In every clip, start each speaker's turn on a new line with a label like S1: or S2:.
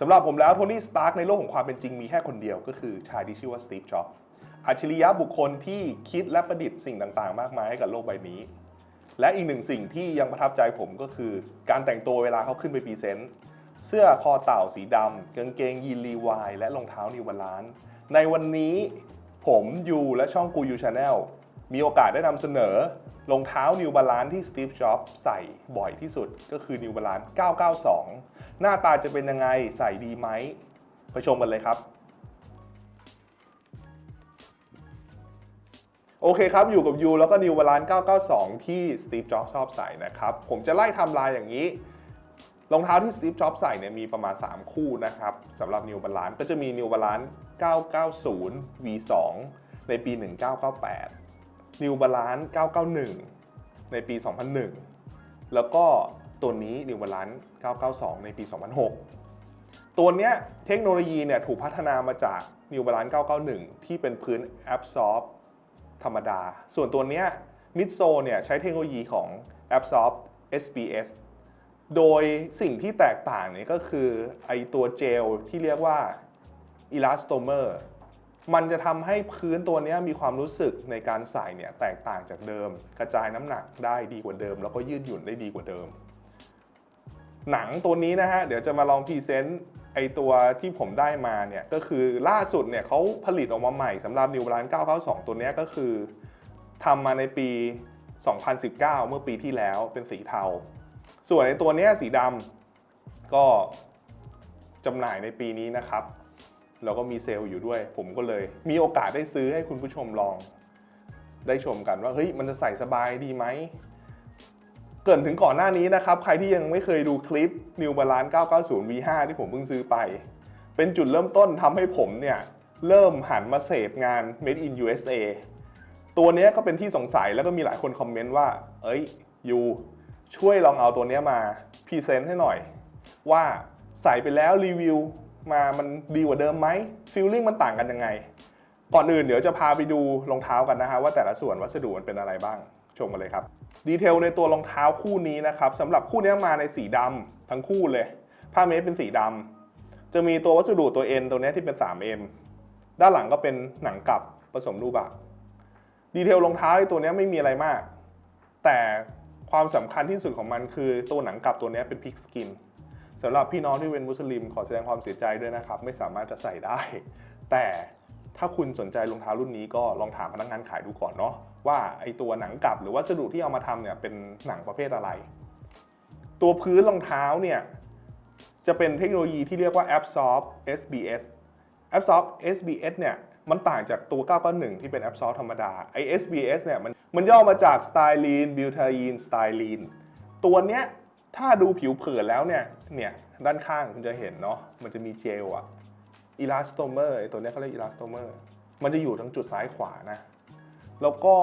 S1: สำหรับผมแล้วโทนี่สตาร์กในโลกของความเป็นจริงมีแค่คนเดียวก็คือชายที่ชื่อว่าสตีฟจ็อบอัจฉริยะบุคคลที่คิดและประดิษฐ์สิ่งต่างๆ มากมายให้กับโลกใบนี้ และอีกหนึ่งสิ่งที่ยังประทับใจผมก็คือ การแต่งตัวเวลาเขาขึ้นไปพรีเซนต์เสื้อคอเต่าสีดำกางเกงยีนลีวายและรองเท้านิวบาลานในวันนี้ผมยูและช่องกูยูชาแนล มีโอกาสได้นำเสนอรองเท้านิวบาลานซ์ที่สตีฟจ็อบส์ใส่บ่อยที่สุดก็คือนิวบาลานซ์992 หน้าตาจะเป็นยังไงใส่ดีไหมไปชมกันเลยครับ โอเคครับ อยู่กับยูแล้วก็นิวบาลานซ์992 ที่สตีฟจ็อบส์ชอบใส่นะครับ ผมจะไล่ทำลายอย่างนี้รองเท้าที่สตีฟจ็อบใส่เนี่ยมีประมาณ 3 คู่นะครับสำหรับนิวบาลานซ์ก็จะมีนิวบาลานซ์990 V2 ในปี 1998 นิวบาลานซ์991 ในปี 2001 แล้วก็ตัวนี้นิวบาลานซ์992 ในปี 2006 ตัวเนี้ยเทคโนโลยีเนี่ยถูกพัฒนามาจาก New Balance 991 ที่เป็นพื้น Absorb ธรรมดา ส่วนตัวเนี้ย Midsole เนี่ยใช้เทคโนโลยีของ Absorb SBS โดยสิ่งที่แตกต่างเนี่ยก็คือไอตัวเจลที่เรียกว่า Elastomer มันจะทำให้พื้นตัวนี้มีความรู้สึกในการใส่เนี่ยแตกต่างจากเดิม กระจายน้ำหนักได้ดีกว่าเดิม แล้วก็ยืดหยุ่นได้ดีกว่าเดิม หนังตัวนี้นะฮะเดี๋ยวจะมาลองพรีเซนต์ไอตัวที่ผมได้มาเนี่ยก็คือล่าสุดเนี่ยเขาผลิตออกมาใหม่สำหรับ New Balance 992 ตัวนี้ก็คือทำมาในปี 2019 เมื่อปีที่แล้วเป็นสีเทา ส่วนในตัวนี้สีดำก็จำหน่ายในปีนี้นะครับ แล้วก็มีเซลล์อยู่ด้วย ผมก็เลย มีโอกาสได้ซื้อให้คุณผู้ชมลอง ได้ชมกันว่าเฮ้ยมันจะใส่สบายดีไหมเกินถึงก่อนหน้านี้นะครับ ใครที่ยังไม่เคยดูคลิป New Balance 990 V5 ที่ผมเพิ่งซื้อไป เป็นจุดเริ่มต้นทำให้ผมเนี่ยเริ่มหันมาเสพงาน Made in USA ตัวนี้ก็เป็นที่สงสัยแล้วก็มีหลายคนคอมเมนต์ว่า เอ้ยยูช่วยลองเอาตัวนี้มาพรีเซนต์ให้หน่อย ว่าใส่ไปแล้วรีวิว มามันดีกว่าเดิมไหมฟีลลิ่งมันต่างกันยังไง ก่อนอื่นเดี๋ยวจะพาไปดูรองเท้ากันนะฮะว่าแต่ละส่วนวัสดุมันเป็นอะไรบ้างชมกันเลยครับดีเทลในตัวรองเท้าคู่นี้นะครับสำหรับคู่นี้มาในสีดำทั้งคู่เลย ผ้าเมตรเป็นสีดำจะมีตัววัสดุตัว N ตัวนี้ที่เป็น 3M ด้านหลังก็เป็นหนังกลับผสมรูบักดีเทลรองเท้าไอ้ตัวนี้ไม่มีอะไรมาก แต่ความสำคัญที่สุดของมันคือตัวหนังกลับตัวนี้เป็นพิกสกิน สำหรับพี่น้องที่เป็นมุสลิมขอแสดงความเสียใจด้วยนะครับ ไม่สามารถจะใส่ได้ แต่ถ้าคุณสนใจรองเท้ารุ่นนี้ก็ลองถามพนักงานขายดูก่อนเนาะว่าไอตัวหนังกลับหรือวัสดุที่เอามาทำเนี่ยเป็นหนังประเภทอะไร ตัวพื้นรองเท้าเนี่ยจะเป็นเทคโนโลยีที่เรียกว่า Absorb SBS Absorb SBS เนี่ยมันต่างจากตัว 991 ที่เป็น Absorb ธรรมดาไอ SBS เนี่ยมันมันย่อมาจาก Styrene Butadiene Styrene ตัวเนี้ย ถ้าดูผิวเผินแล้วเนี่ย เนี่ย ด้านข้างคุณจะเห็นเนาะ มันจะมีเจลอะอีลาสโตเมอร์ไอตัวเนี้ยเขาเรียกอีลาสโตเมอร์ มันจะอยู่ทั้งจุดซ้ายขวานะ แล้วก็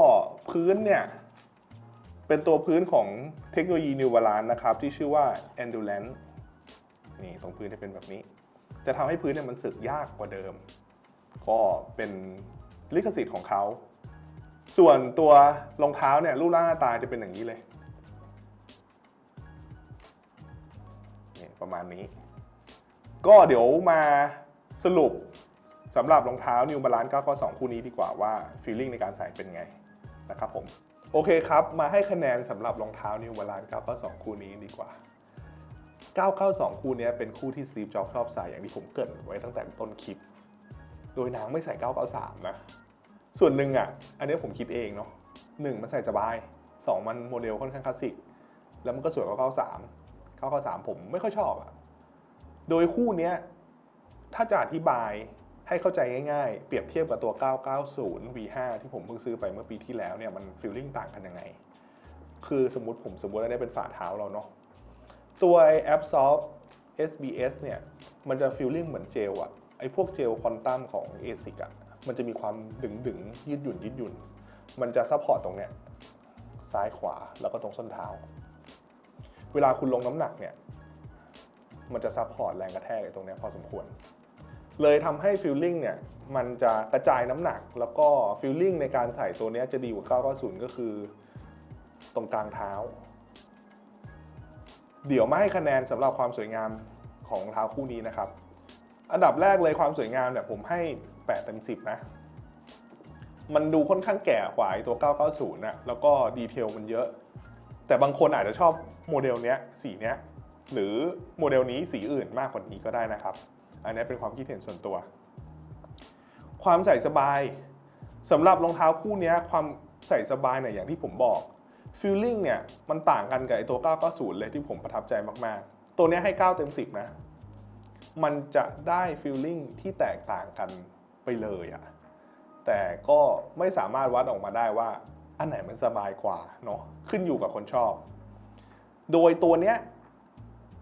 S1: พื้นเนี่ย เป็นตัวพื้นของเทคโนโลยี New Balance นะครับ ที่ชื่อว่า Endurance นี่ตรงพื้นจะเป็นแบบนี้ จะทำให้พื้นเนี่ยมันสึกยากกว่าเดิม ก็เป็นลิขสิทธิ์ของเขา ส่วนตัวรองเท้าเนี่ยรูปร่างหน้าตาจะเป็นอย่างนี้เลย มาณนี้ ก็เดี๋ยวมาสรุปสำหรับรองเท้า New Balance 992 คู่นี้ดีกว่าว่าฟีลลิ่งในการใส่เป็นไงนะครับผม โอเคครับ มาให้คะแนนสำหรับรองเท้า New Balance 992 คู่นี้ดีกว่า 992 คู่นี้เป็นคู่ที่สตีฟจ็อบชอบใส่อย่างที่ผมเกริดไว้ตั้งแต่ต้นคลิป โดยนางไม่ใส่ 993 นะ ส่วนหนึ่งอะ อันนี้ผมคิดเองเนาะหนึ่งมันใส่สบาย 2 มันโมเดลค่อนข้างคลาสสิก แล้วมันก็สวยกว่า 93 993 993ผมไม่ค่อยชอบอะโดยคู่เนี้ยถ้าจะอธิบายให้เข้าใจง่ายๆ เปรียบเทียบกับตัว 990 V5 ที่ผมเพิ่งซื้อไปเมื่อปีที่แล้วเนี่ยมันฟีลลิ่งต่างกันยังไง คือสมมติผมสมมติว่าได้เป็นฝ่าเท้าเราเนาะ ตัวไอ้ Absorb SBS เนี่ย มันจะฟีลลิ่งเหมือนเจลอะไอ้พวกเจลควอนตัมของ ASIC อะมันจะมีความดึงดึงยืดหยุ่นยืดหยุ่น มันจะซัพพอร์ตตรงเนี้ยซ้ายขวาแล้วก็ตรงส้นเท้า เวลาคุณลงน้ำหนักเนี่ย มันจะซัพพอร์ตแรงกระแทกตรงนี้พอสมควร เลยทำให้ฟิลลิ่งเนี่ย มันจะกระจายน้ำหนัก แล้วก็ฟิลลิ่งในการใส่ตัวนี้จะดีกว่า990ก็คือ ตรงกลางเท้า เดี๋ยวมาให้คะแนนสำหรับความสวยงามของรองเท้าคู่นี้นะครับ อันดับแรกเลยความสวยงามเนี่ยผมให้8เต็ม10 นะ มันดูค่อนข้างแก่กว่าตัว 990นะแล้วก็ดีเทลมันเยอะ แต่บางคนอาจจะชอบ โมเดลเนี้ยสีเนี้ยหรือโมเดลนี้สีอื่นมากกว่านี้ก็ได้นะครับ อันนี้เป็นความคิดเห็นส่วนตัว ความใส่สบายสำหรับรองเท้าคู่เนี้ยความใส่สบายเนี่ยอย่างที่ผมบอกฟีลลิ่งเนี่ยมันต่างกันกับไอตัว 990 เลยที่ผมประทับใจมากๆ ตัวเนี้ยให้ 9 เต็ม 10 นะ มันจะได้ฟีลลิ่งที่แตกต่างกันไปเลยอะแต่ก็ไม่สามารถวัดออกมาได้ว่าอันไหนมันสบายกว่าเนาะขึ้นอยู่กับคนชอบ โดยตัวเนี้ย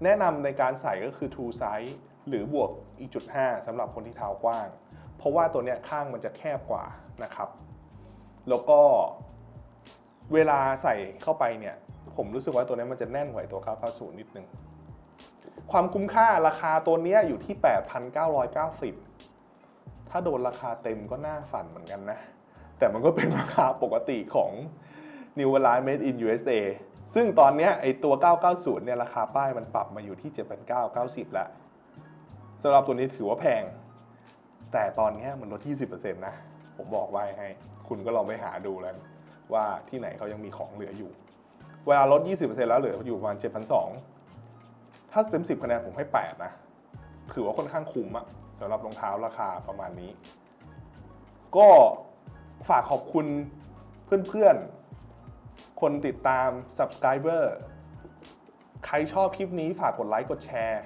S1: แนะนำในการใส่ก็คือ true size หรือบวกอีกจุด5สำหรับคนที่เท้ากว้าง เพราะว่าตัวเนี้ยข้างมันจะแคบกว่านะครับ แล้วก็เวลาใส่เข้าไปเนี่ย ผมรู้สึกว่าตัวนี้มันจะแน่นกว่าไอ้ตัว990 นิดนึง ความคุ้มค่าราคาตัวนี้อยู่ที่ 8,990 ถ้าโดนราคาเต็มก็น่าสั่นเหมือนกันนะ แต่มันก็เป็นราคาปกติของ New Balance Made in USA ซึ่งตอนนี้ไอตัว 990 เนี่ยราคาป้ายมันปรับมาอยู่ที่ 7,990 แล้วสำหรับตัวนี้ถือว่าแพง แต่ตอนนี้มันลด 20%นะ ผมบอกไว้ให้ คุณก็ลองไปหาดูแล้ว ว่าที่ไหนเขายังมีของเหลืออยู่ เวลาลด 20%แล้วเหลืออยู่ประมาณ 7,200 ถ้าเต็ม 10 คะแนนผมให้ 8 นะ ถือว่าค่อนข้างคุ้มอะสำหรับรองเท้าราคาประมาณนี้ ก็ฝากขอบคุณเพื่อนๆ คนติดตาม subscriber ใครชอบคลิปนี้ฝากกดไลค์กดแชร์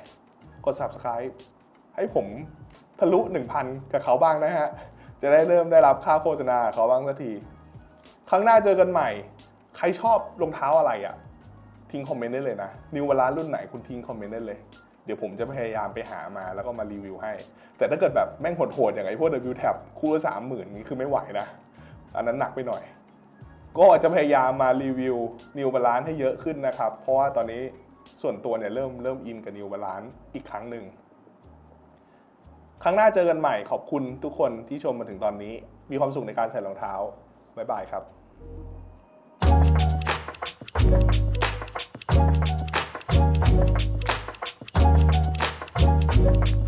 S1: กด subscribe ให้ผมทะลุ 1,000 กับเขาบ้างนะฮะ จะได้เริ่มได้รับค่าโฆษณาเขาบ้างสักที ครั้งหน้าเจอกันใหม่ ใครชอบรองเท้าอะไรอะ่ะ ทิ้งคอมเมนต์ได้เลยนะ นิวเวลารุ่นไหนคุณทิ้งคอมเมนต์ได้เลย เดี๋ยวผมจะพยายามไปหามาแล้วก็มารีวิวให้ แต่ถ้าเกิดแบบแม่งโหดๆอย่างไอ้พวก W Tab คู่ละสามหมื่นนี้คือไม่ไหวนะ อันนั้นหนักไปหน่อย ก็จะพยายามมารีวิวนิวบาลานซ์ให้เยอะขึ้นนะครับ เพราะว่าตอนนี้ส่วนตัวเนี่ยเริ่มเริ่มอินกับนิวบาลานซ์อีกครั้งหนึ่ง ครั้งหน้าเจอกันใหม่ขอบคุณทุกคนที่ชมมาถึงตอนนี้ มีความสุขในการใส่รองเท้า บ๊ายบายครับ Thank you.